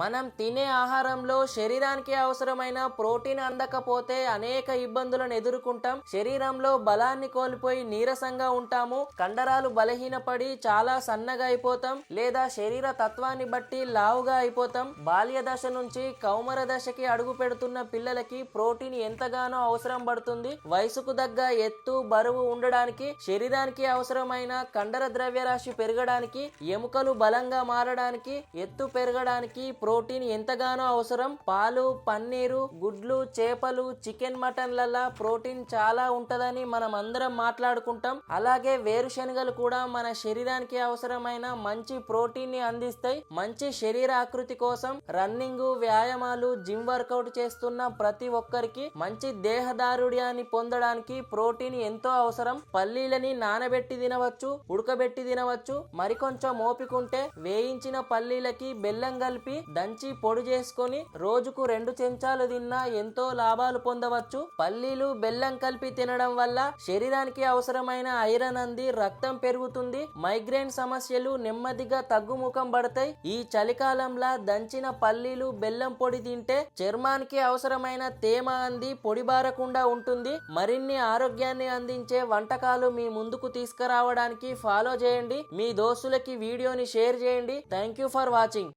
మనం తినే ఆహారంలో శరీరానికి అవసరమైన ప్రోటీన్ అందకపోతే అనేక ఇబ్బందులను ఎదుర్కొంటాం. శరీరంలో బలాన్ని కోల్పోయి నీరసంగా ఉంటాము. కండరాలు బలహీనపడి చాలా సన్నగా అయిపోతాం. లేదా శరీర తత్వాన్ని బట్టి లావుగా అయిపోతాం. బాల్య దశ నుంచి కౌమర దశకి అడుగు పెడుతున్న పిల్లలకి ప్రోటీన్ ఎంతగానో అవసరం పడుతుంది. వయసుకు దగ్గ ఎత్తు బరువు ఉండడానికి శరీరానికి అవసరమైన కండర ద్రవ్యరాశి పెరగడానికి ఎముకలు బలంగా మారడానికి ఎత్తు పెరగడానికి ప్రోటీన్ ఎంతగానో అవసరం. పాలు పన్నీరు గుడ్లు చేపలు చికెన్ మటన్లలా ప్రోటీన్ చాలా ఉంటదని మనం అందరం మాట్లాడుకుంటాం. అలాగే వేరుశనగలు కూడా మన శరీరానికి అవసరమైన మంచి ప్రోటీన్ని అందిస్తాయి. మంచి శరీర ఆకృతి కోసం రన్నింగ్ వ్యాయామాలు జిమ్ వర్కౌట్ చేస్తున్న ప్రతి ఒక్కరికి మంచి దేహదారుడ్యాన్ని పొందడానికి ప్రోటీన్ ఎంతో అవసరం. పల్లీలని నానబెట్టి తినవచ్చు ఉడకబెట్టి తినవచ్చు. మరికొంచెం ఓపికంటే వేయించిన పల్లీలకి బెల్లం కలిపి దంచి పొడి చేసుకొని రోజుకు రెండు చెంచాలు తిన్నా ఎంతో లాభాలు పొందవచ్చు. పల్లీలు బెల్లం కలిపి తినడం వల్ల శరీరానికి అవసరమైన ఐరన్ అంది రక్తం పెరుగుతుంది. మైగ్రేన్ సమస్యలు నెమ్మదిగా తగ్గుముఖం పడతాయి. ఈ చలికాలంలో దంచిన పల్లీలు బెల్లం పొడి తింటే చర్మానికి అవసరమైన తేమ అంది పొడిబారకుండా ఉంటుంది. మరిన్ని ఆరోగ్యాన్ని అందించే వంటకాలు మీ ముందుకు తీసుకురావడానికి ఫాలో చేయండి. మీ దోస్తులకి వీడియోని షేర్ చేయండి. Thank you for watching.